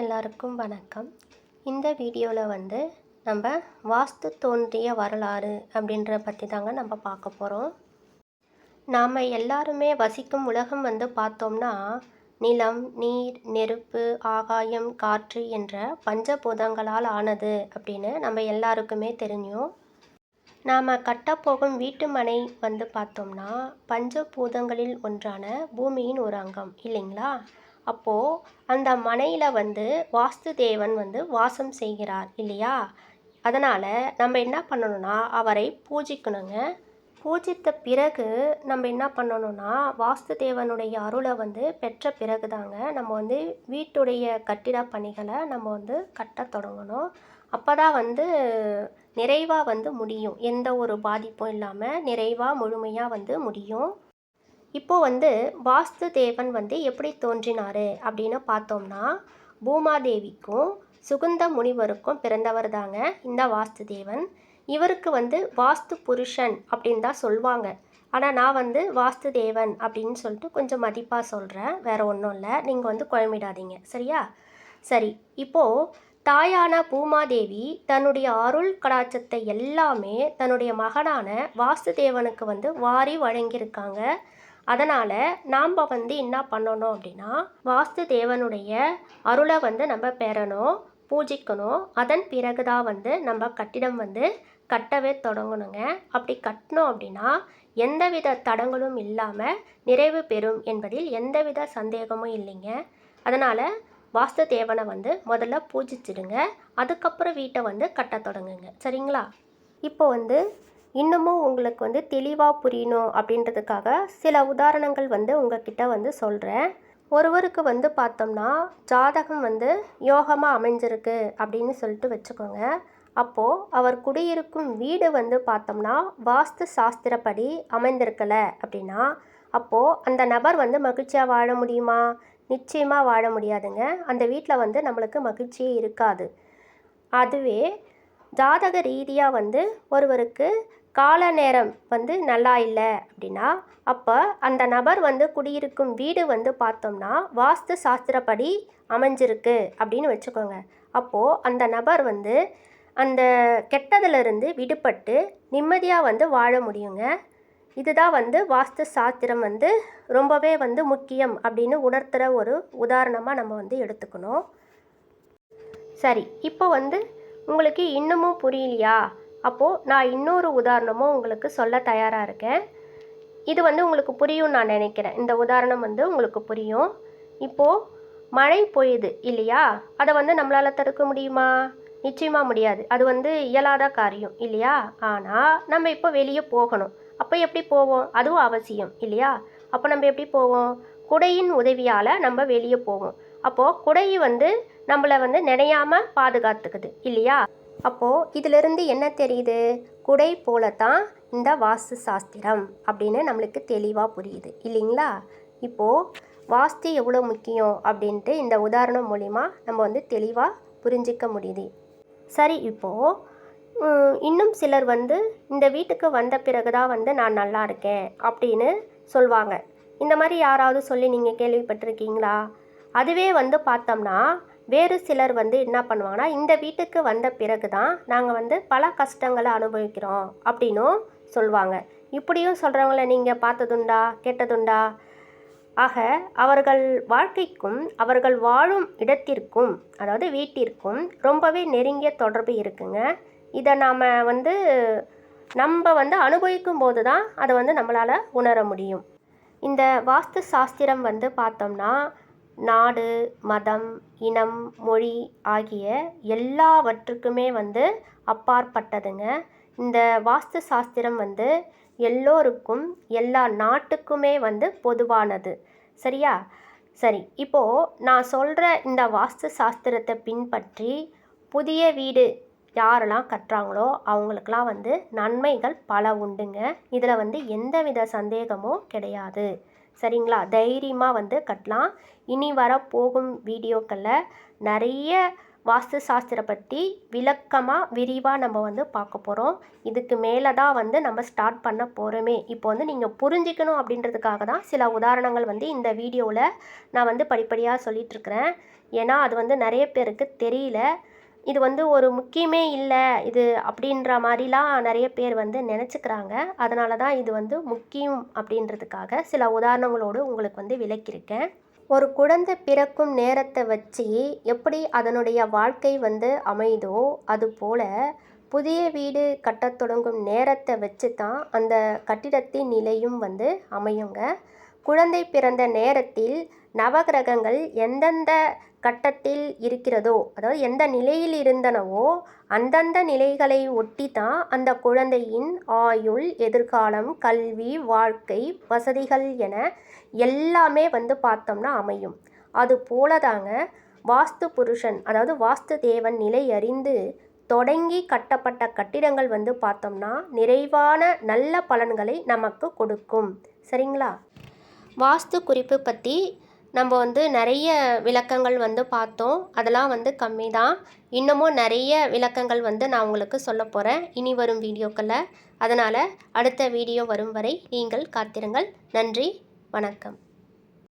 எல்லாருக்கும் வணக்கம். இந்த வீடியோவில் வந்து நம்ம வாஸ்து தோன்றிய வரலாறு அப்படின்ற பற்றி தாங்க நம்ம பார்க்க போகிறோம் நாம் எல்லாருமே வசிக்கும் உலகம் வந்து பார்த்தோம்னா நிலம் நீர் நெருப்பு ஆகாயம் காற்று என்ற பஞ்சபூதங்களால் ஆனது அப்படின்னு நம்ம எல்லாருக்குமே தெரிஞ்சோம் நாம் கட்டப்போகும் வீட்டு மனை வந்து பார்த்தோம்னா பஞ்சபூதங்களில் ஒன்றான பூமியின் ஒரு அங்கம் இல்லைங்களா? அப்போது அந்த மனையில் வந்து வாஸ்து தேவன் வந்து வாசம் செய்கிறார் இல்லையா? அதனால் நம்ம என்ன பண்ணணும்னா அவரை பூஜிக்கணுங்க. பூஜித்த பிறகு நம்ம என்ன பண்ணணும்னா வாஸ்து தேவனுடைய அருளை வந்து பெற்ற பிறகு தாங்க நம்ம வந்து வீட்டுடைய கட்டிட பணிகளை நம்ம வந்து கட்ட தொடங்கணும். அப்போ தான் வந்து நிறைவாக வந்து முடியும். எந்த ஒரு பாதிப்பும் இல்லாமல் நிறைவாக முழுமையாக வந்து முடியும். இப்போ வந்து வாஸ்து தேவன் வந்து எப்படி தோன்றினார் அப்படின்னு பார்த்தோம்னா பூமாதேவிக்கும் சுகுந்த முனிவருக்கும் பிறந்தவர் தாங்க இந்த வாஸ்து தேவன் இவருக்கு வந்து வாஸ்து புருஷன் அப்படின்னு தான் சொல்லுவாங்க. ஆனால் நான் வந்து வாஸ்து தேவன் அப்படின்னு சொல்லிட்டு கொஞ்சம் மதிப்பாக சொல்கிறேன் வேறு ஒன்றும் இல்லை. நீங்கள் வந்து குழம்பிடாதீங்க. சரியா? சரி. இப்போது தாயான பூமாதேவி தன்னுடைய அருள் கடாச்சத்தை எல்லாமே தன்னுடைய மகனான வாஸ்துதேவனுக்கு வந்து வாரி வழங்கியிருக்காங்க. அதனால் நாம் வந்து என்ன பண்ணணும் அப்படின்னா வாஸ்து தேவனுடைய அருளை வந்து நம்ம பெறணும் பூஜிக்கணும். அதன் பிறகு தான் வந்து நம்ம கட்டிடம் வந்து கட்டவே தொடங்கணுங்க. அப்படி கட்டினோம் அப்படின்னா எந்தவித தடங்களும் இல்லாமல் நிறைவு பெறும் என்பதில் எந்தவித சந்தேகமும் இல்லைங்க. அதனால் வாஸ்து தேவனை வந்து முதல்ல பூஜிச்சிடுங்க. அதுக்கப்புறம் வீட்டை வந்து கட்ட தொடங்குங்க. சரிங்களா? இப்போ வந்து இன்னமும் உங்களுக்கு வந்து தெளிவாக புரியணும் அப்படின்றதுக்காக சில உதாரணங்கள் வந்து உங்ககிட்ட வந்து சொல்கிறேன் ஒருவருக்கு வந்து பார்த்தோம்னா ஜாதகம் வந்து யோகமாக அமைஞ்சிருக்கு அப்படின்னு சொல்லிட்டு வச்சுக்கோங்க. அப்போது அவர் குடியிருக்கும் வீடு வந்து பார்த்தோம்னா வாஸ்து சாஸ்திரப்படி அமைந்திருக்கலை அப்படின்னா அப்போது அந்த நபர் வந்து மகிழ்ச்சியாக வாழ முடியுமா? நிச்சயமாக வாழ முடியாதுங்க. அந்த வீட்டில் வந்து நம்மளுக்கு மகிழ்ச்சியே இருக்காது. அதுவே ஜாதக ரீதியாக வந்து ஒருவருக்கு கால நேரம் வந்து நல்லா இல்லை அப்படின்னா அப்போ அந்த நபர் வந்து குடியிருக்கும் வீடு வந்து பார்த்தோம்னா வாஸ்து சாஸ்திரப்படி அமைஞ்சிருக்கு அப்படின்னு வச்சுக்கோங்க. அப்போது அந்த நபர் வந்து அந்த கெட்டதிலிருந்து விடுபட்டு நிம்மதியாக வந்து வாழ முடியுங்க. இதுதான் வந்து வாஸ்து சாஸ்திரம் வந்து ரொம்பவே வந்து முக்கியம் அப்படின்னு உணர்த்துகிற ஒரு உதாரணமாக நம்ம வந்து எடுத்துக்கணும். சரி இப்போ வந்து உங்களுக்கு இன்னமும் புரியலையா? அப்போது நான் இன்னொரு உதாரணமும் உங்களுக்கு சொல்ல தயாராக இருக்கேன். இது வந்து உங்களுக்கு புரியும் நான் நினைக்கிறேன். இந்த உதாரணம் வந்து உங்களுக்கு புரியும். இப்போது மழை பொய்யுது இல்லையா? அதை வந்து நம்மளால் தடுக்க முடியுமா? நிச்சயமாக முடியாது. அது வந்து இயலாத காரியம் இல்லையா? ஆனால் நம்ம இப்போ வெளியே போகணும். அப்போ எப்படி போவோம்? அதுவும் அவசியம் இல்லையா? அப்போ நம்ம எப்படி போவோம்? குடையின் உதவியால் நம்ம வெளியே போவோம். அப்போது குடை வந்து நம்மளை வந்து நினையாமல் பாதுகாத்துக்குது இல்லையா? அப்போது இதிலிருந்து என்ன தெரியுது? குடை போலத்தான் இந்த வாஸ்து சாஸ்திரம் அப்படின்னு நம்மளுக்கு தெளிவாக புரியுது. இல்லைங்களா? இப்போது வாஸ்து எவ்வளோ முக்கியம் அப்படின்ட்டு இந்த உதாரணம் மூலிமா நம்ம வந்து தெளிவாக புரிஞ்சிக்க முடியுது. சரி இப்போது இன்னும் சிலர் வந்து இந்த வீட்டுக்கு வந்த பிறகு தான் வந்து நான் நல்லா இருக்கேன் அப்படின்னு சொல்லுவாங்க இந்த மாதிரி யாராவது சொல்லி நீங்கள் கேள்விப்பட்டிருக்கீங்களா? அதுவே வந்து பார்த்தோம்னா வேறு சிலர் வந்து என்ன பண்ணுவாங்கன்னா இந்த வீட்டுக்கு வந்த பிறகு தான் நாங்கள் வந்து பல கஷ்டங்களை அனுபவிக்கிறோம் அப்படின்னும் சொல்லுவாங்க இப்படியும் சொல்கிறவங்கள நீங்கள் பார்த்ததுண்டா கேட்டதுண்டா? ஆக அவர்கள் வாழ்க்கைக்கும் அவர்கள் வாழும் இடத்திற்கும் அதாவது வீட்டிற்கும் ரொம்பவே நெருங்கிய தொடர்பு இருக்குங்க. இதை நாம் வந்து நம்ம வந்து அனுபவிக்கும் போது தான் அதை வந்து நம்மளால் உணர முடியும். இந்த வாஸ்து சாஸ்திரம் வந்து பார்த்தோம்னா நாடு மதம் இனம் மொழி ஆகிய எல்லாவற்றுக்குமே வந்து அப்பாற்பட்டதுங்க. இந்த வாஸ்து சாஸ்திரம் வந்து எல்லோருக்கும் எல்லா நாட்டுக்குமே வந்து பொதுவானது. சரியா? சரி இப்போது நான் சொல்கிற இந்த வாஸ்து சாஸ்திரத்தை பின்பற்றி புதிய வீடு யாரெல்லாம் கட்டுறாங்களோ அவங்களுக்கெல்லாம் வந்து நன்மைகள் பல உண்டுங்க. இதில் வந்து எந்தவித சந்தேகமும் கிடையாது. சரிங்களா? தைரியமாக வந்து கட்டலாம். இனி வர போகும் வீடியோக்களில் நிறைய வாஸ்து சாஸ்திர பற்றி விளக்கமாக விரிவாக நம்ம வந்து பார்க்க போகிறோம் இதுக்கு மேலே தான் வந்து நம்ம ஸ்டார்ட் பண்ண போகிறோமே இப்போ வந்து நீங்கள் புரிஞ்சிக்கணும் அப்படின்றதுக்காக தான் சில உதாரணங்கள் வந்து இந்த வீடியோவில் நான் வந்து படிப்படியாக சொல்லிகிட்ருக்கிறேன் ஏன்னா அது வந்து நிறைய பேருக்கு தெரியல. இது வந்து ஒரு முக்கியமே இல்லை இது அப்படின்ற மாதிரிலாம் நிறைய பேர் வந்து நினச்சிக்கிறாங்க. அதனால தான் இது வந்து முக்கியம் அப்படின்றதுக்காக சில உதாரணங்களோடு உங்களுக்கு வந்து விளக்கியிருக்கேன். ஒரு குழந்தை பிறக்கும் நேரத்தை வச்சு எப்படி அதனுடைய வாழ்க்கை வந்து அமைதோ அதுபோல் புதிய வீடு கட்டத் தொடங்கும் நேரத்தை வச்சு தான் அந்த கட்டிடத்தின் நிலையும் வந்து அமையுங்க. குழந்தை பிறந்த நேரத்தில் நவகிரகங்கள் எந்தெந்த கட்டத்தில் இருக்கிறதோ அதாவது எந்த நிலையில் இருந்தனவோ அந்தந்த நிலைகளை ஒட்டி தான் அந்த குழந்தையின் ஆயுள் எதிர்காலம் கல்வி வாழ்க்கை வசதிகள் என எல்லாமே வந்து பார்த்தோம்னா அமையும். அது போல தாங்க வாஸ்து புருஷன் அதாவது வாஸ்து தேவன் நிலை அறிந்து தொடங்கி கட்டப்பட்ட கட்டிடங்கள் வந்து பார்த்தோம்னா நிறைவான நல்ல பலன்களை நமக்கு கொடுக்கும். சரிங்களா? வாஸ்து குறிப்பு பற்றி நம்ம வந்து நிறைய விளக்கங்கள் வந்து பார்த்தோம். அதெல்லாம் வந்து கம்மி தான் இன்னமும் நிறைய விளக்கங்கள் வந்து நான் உங்களுக்கு சொல்ல போகிறேன் இனி வரும் வீடியோக்களில். அதனால் அடுத்த வீடியோ வரும் வரை நீங்கள் காத்திருங்கள். நன்றி. வணக்கம்.